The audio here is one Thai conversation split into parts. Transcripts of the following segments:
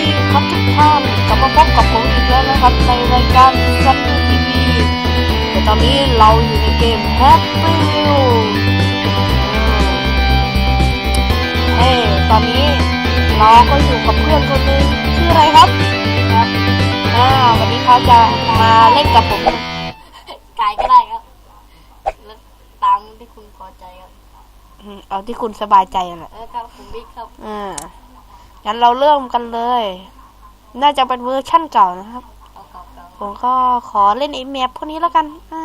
ดีครับทุกท่านกลับมาพบกับผมอีกแล้วนะครับ ในรายการซันทีวีแต่ตอนนี้เราอยู่ในเกม Happy Meal เฮ้ตอนนี้เราก็อยู่กับเพื่อนคนหนึงชื่ออะไรครับครับอ่าวันนี้เขาจะมาเล่นกับผมกายก็ได้ครับแล้วตามที่คุณพอใจครับอืมเอาที่คุณสบายใจนั่นแหละเออครับผมบิ๊กครับอ่า งั้นเราเริ่มกันเลย น่าจะเป็นเวอร์ชั่นเก่านะครับเอาเก่าเก่าผมก็ขอเล่นไอ้แมปพวกนี้แล้วกัน อ่า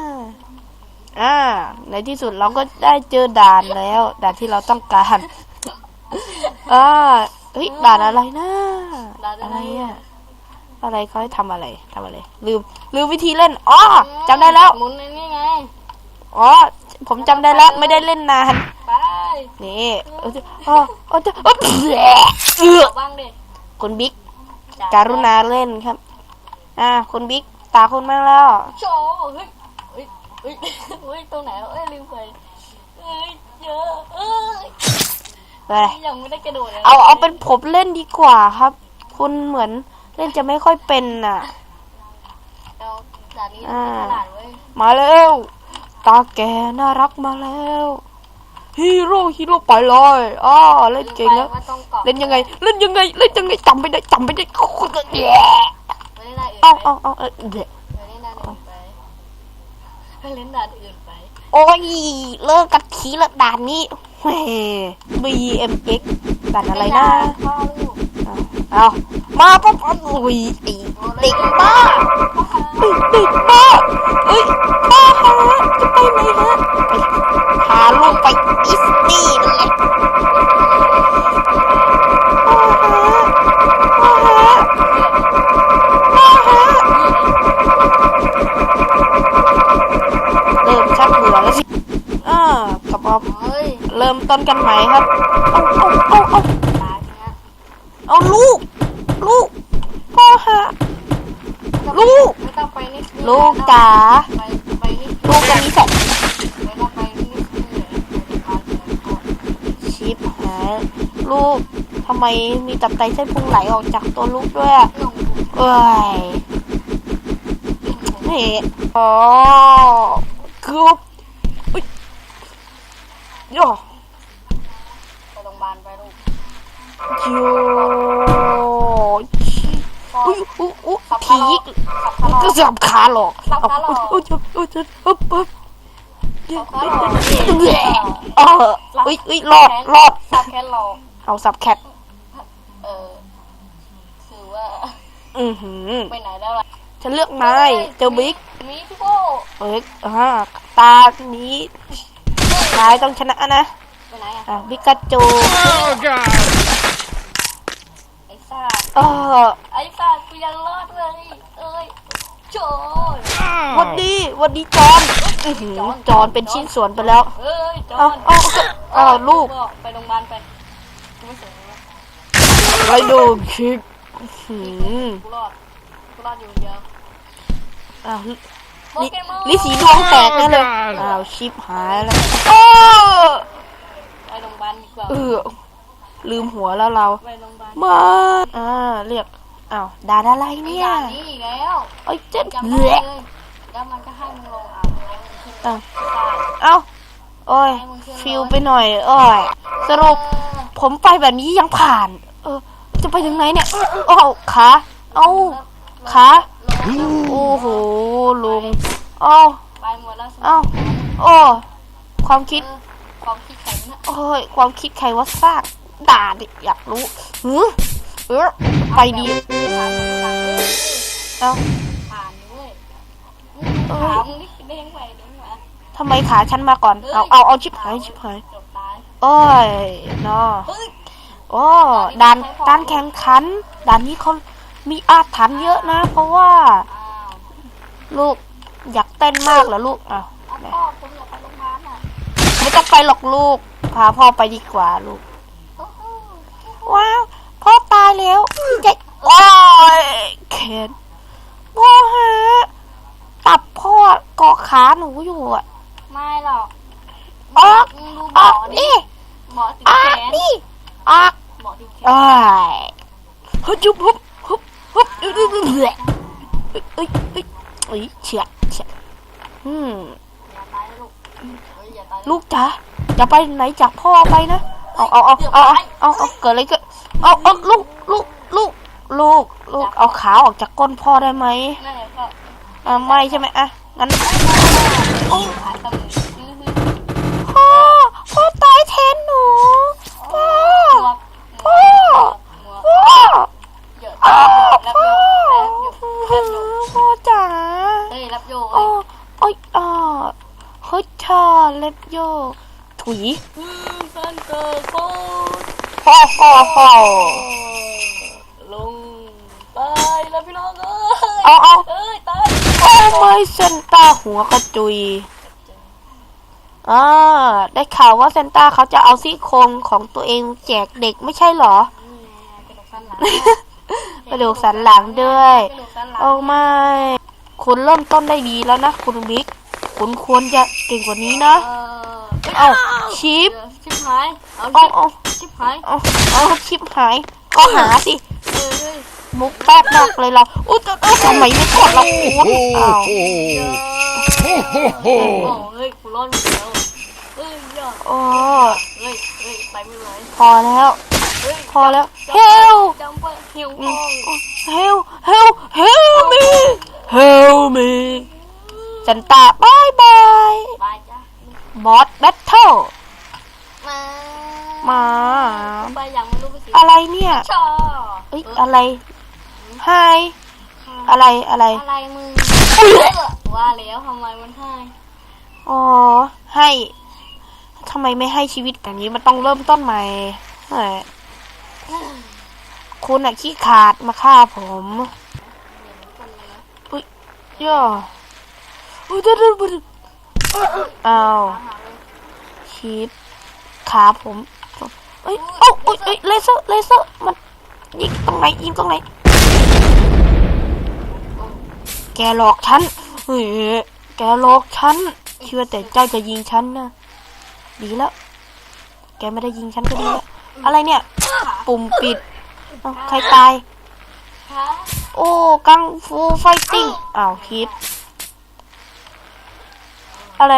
อ่า ในที่สุดเราก็ได้เจอด่านแล้ว ด่านที่เราต้องการอ่าเฮ้ยด่านอะไรนะอะไรอะอะไรเขาให้ทำอะไรทำอะไร ลืม ลืมวิธีเล่น อ๋อจำได้แล้ว หมุนในนี่ไง อ๋อ ผมจำได้แล้ว ไม่ได้เล่นนาน นี่เอออ๋อเออเออเออบ้างดิคุณบิ๊กการุณาเล่นครับ อ่าคุณบิ๊กตาคุณมากแล้วโชว์เฮ้ยเฮ้ยเฮ้ยเฮ้ยตรงไหนเอ้ยลืมไปเอ้ยเยอะเอ้ยไปยังไม่ได้กระโดดลยเอาเอาเป็นผมเล่นดีกว่าครับ คุณเหมือนเล่นจะไม่ค่อยเป็นน่ะอ่ามาแล้ว ตาแกน่ารักมาแล้ว ฮีโร่ฮีโร่ไปเลยอ้าเล่นเก่งลืแล้มวไปว่าต้องกาะเล่นยังไง เล่นยังไง เล่นยังไงจำไม่ได้จำไม่ได้แย่ไม่ได้ด่านอื่นเอาไปเอาเอาเอาเดี๋ยวไม่ได้ด่านอื่นไปไปเล่นด่านอื่นไป โอ้ยเลิกกัดขี้เลิกด่านนี้แหม BMX ด่านอะไรนะพ่อลูกเอามาปั๊บปั๊บอุ้ยไอ้เด็กบ้าเด็กเด็กบ้าเอ้ยบ้าฮะจะไปไหนฮะไป พาลูกไปดิสนีย์นั่แหละบ้าฮะบ้าฮะบ้าฮะเริ่มชักเบื่อแล้วสิอ่ากลับมาเฮ้ยเริ่มต้นกันใหม่ครับ เอาเอาเอาเอาตายนะเอาลูก ลูกพ่อฮะ ลูก ไม่ต้องไปนิดนึงลูกจ๋า ไปไปนิดลูกกันนี้สอง ไม่ต้องไปนิดนึงเลยไปบ้านเพื่อนก่อน ชิปหาย ลูกทำไมมีตับไตเส้นพุงไหลออกจากตัวลูกด้วยอะลงเอ้ยนี่อ๋อเกือบอุ๊ยโย่ไปโรงพยาบาลไปลูกโย่อุ้ยอุ้ยอุ้ยผีขับขาหลอกก็สับขาหรอกสับขาหรอกโอ้ยโอ้ยโอ้ยโอ้ ยโอ้ยขับขาหลอกเอออุ้ยอุ้ยรอดรอดสับแค่หลอกเอาสับแคทเออคือว่าอือหือไปไหนแล้วล่ะฉันเลือกนายเจ้าบิ๊กมีพี่โป้เอ้ยอ่าตานี้นายต้องชนะนะไปไหนอะอะบิกาจู Oh God! ไอ้ซ่าเออไอ้ซ่ากูยังรอดเลยเอ้ย โจ้ยหวันดีหวันดีจอนอื้อหือจอนเป็นชิ้นส่วนไปแล้วเอ้ยจอเอานเอาเอาเอาลูกไปโรงพยาบาลไปกูไม่สนแล้วไรโดคิกอื้อหือกูรอดกูรอดอยู่คนเดียวอ้าวโปลิเกมอนลิสีดวงแตกแน่เลย Oh, God อ้าวชิปหายแล้วโอ้ไปโรงพยาบาลดีกว่าเออลืมหัวแล้วเรา ไปโรงพยาบาล มาอ่าเรียก อ้าวด่านอะไรไอ้เนี่ยอย่างนี้อีกแล้วไอ้ยเจ็ดจำเหได้ละเลยแล้วมันก็ให้มึงลงอะแล้วมึงขึ้นอะซ่าเอ้าโอ้ยฟิวไปหน่อยโอ้ยสรุปผมไปแบบนี้ยังผ่าน เออ จะไปถึงไหนเนี่ยโอ้าวขาเอาขาโอ้โหลุงเอาไปหมดแล้วสิเอาโอ้ความคิดเออความคิดแข็งนะโอ้ยความคิดใครว่าซากด่าดิอยากรู้หือ เออไปดีเอาผ่านด้วยถามมึงนี่เด้งไปเด้งมาทำไมขาฉันมาก่อน เอาเอาเอาชิบหายชิบหายจบตายโอ้ยเนาะเฮ้ยโอ้ด่านการแข่งขันด่านนี้เขามีอาถรรพ์เยอะนะ เพราะว่าอ้าวลูกอยากเต้นมากเหรอลูกอ้าวเอาพ่อผมอยากไปโรงพยาบาลอะไม่ต้องไปหรอกลูก พาพ่อไปดีกว่าลูกโอ้โหว้าวพ่อตาย แล้วเจ๊โอ้ยเคนพ่อฮะตับพ่อเกาะขาหนูอยู่อะไม่หรอกออกมึงดูหมอออกดินี่หมอติดออแขกนนี่ออกหมอติดแขนเอ้ยฮึบยุบฮึบเอ้ยเอ้ยเอ้ยเฉียดเฉียดอืมอย่าตายนะลูกเฮ้ยอย่าตายนะลูกจ๋าอย่าไปไหนจากพ่อไปนะเอาเอาเอาเอาเอาเอาเอาเกิดอะไรก็ เอาเอาลูกลูกลูกลูกลูกเอาขาออกจากก้นพ่อได้ไหมนั่นไงก็อ่าไม่ใช่ไหมอะงั้นโอ้พ่อพ่อตายแทนหนูพ่อพ่อพ่อเยอพ่อพ่อจ๋าเฮ้ยรับโยโอ้เอ้ยโอ้ยอ่าเฮ้ยชาเล็บโยถุยอืมซันเตอร์โค ดพ่อพ่อพ่อลงไปแล้วพี่น้องเอ้ยเอาเอาเอ้ยตายโอ้ไม่เซนต้าหัวกระจุยอ่าได้ข่าวว่าเซนต้าเขาจะเอาซี่โครงของตัวเองแจกเด็กไม่ใช่เหรอกระดูกสันหลังกระดูกสันหลังด้วยกระดูกสันหลังโอ้ไม่ คุณเริ่มต้นได้ดีแล้วนะ คุณบิ๊ก คุณควรจะเก่งกว่านี้นะ เออเอาชิปเดี๋ยว ชิปหายเอาเอาชิปเอาชิปหายเอาเอาชิปหาย ก็หาสิ เอ้ยเฮ้ยมุกแป๊บมากเลยเรา อุ้ยแต่แต่ทำไมไม่กดเราคุณอ้าวโอ้เฮ้ยกูรอดหมดแล้วเฮ้ยยอดโอ้เฮ้ยเฮ้ยไปไม่ไหวพอแล้ว เฮ้ยพอแล้วเฮลจัมเปอร์หิวทอือมงเฮลเฮลเฮลมีเฮลมีจันตาบายบายบายจ้ะบอสแบทเทิล มา มา ไปยังไม่รู้ไปสิ อะไร เนี่ยชอเอ้ยอะไรไฮอะไรอะไรอะไรมึงว่าแล้วทำไมมันให้อ๋อให้ทำไมไม่ให้ชีวิตแบบนี้มันต้องเริ่มต้นใหม่แหมคุณอะขี้ขาดมาฆ่าผมอุ้ยย่ออุ้ยเดี๋ยวเดี๋ยวเดี๋ยวอ้าวชีดขาผม เอ้ยเอ้าเอ้ยเอ้ยเลเซอร์เลเซอร์มันยิงตรงไหนยิงตรงไหนแกหลอกฉันเฮ้ยแกหลอกฉันคิดว่าแต่เจ้าจะยิงฉันนะดีแล้ว แกไม่ได้ยิงฉันก็ดีแล้วอะไรเนี่ย ปุ่มปิดใครตาย โอ้กังฟูไฟติ้งอ้าวคิด อะไร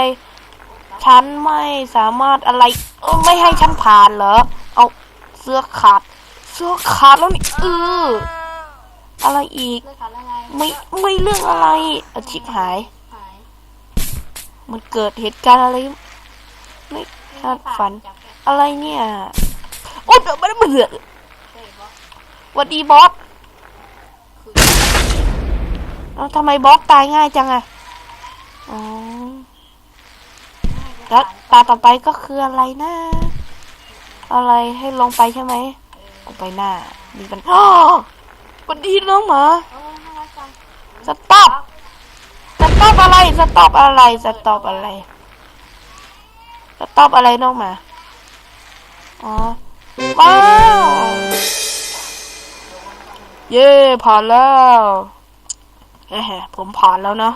ฉันไม่สามารถอะไรเอ้าไม่ให้ฉันผ่านเหรอ เอาเสื้อขาด เสื้อขาดแล้วนี่เอออะไรอีก ไม่ไม่เรื่องอะไรอาชิบหาย มันเกิดเหตุการณ์อะไร ไม่คาดฝัน อะไรเนี่ยโอ้เดี๋ยวไม่ได้เบื่อสวัดดีบอสเอ้าทำไมบอสตายง่ายจังอะอ๋อ แล้วตาต่อไปก็คืออะไรนะอะไรให้ลงไปใช่ไหมลงไปหน้า มีปัญหาหวัดดีน้องหมาสต็อปสต็อปอะไรสต็อปอะไรสต็อปอะไรสต็อปอะไรน้องหมาอ๋อว้าวเย่ผ่านแล้วแหมผมผ่านแล้วนะ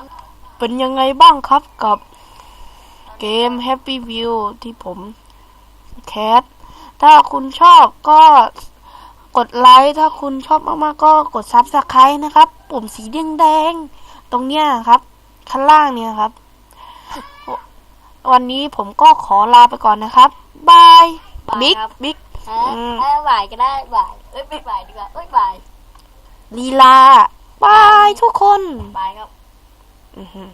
เป็นยังไงบ้างครับกับ เกม Happy View ที่ผมแคสถ้าคุณชอบก็กดไลค์ ถ้าคุณชอบมากๆก็กด Subscribe นะครับ ปุ่มสีแดงๆตรงเนี้ยครับ ข้างล่างเนี่ยครับ วันนี้ผมก็ขอลาไปก่อนนะครับบายบิ๊กบิ๊กฮะอืมเอ้ยบ่ายก็ได้บ่ายเอ้ยไม่บ่ายดีกว่าเอ้ยบ่ายลีลาบายทุกคนบ่ายครับ อือหือ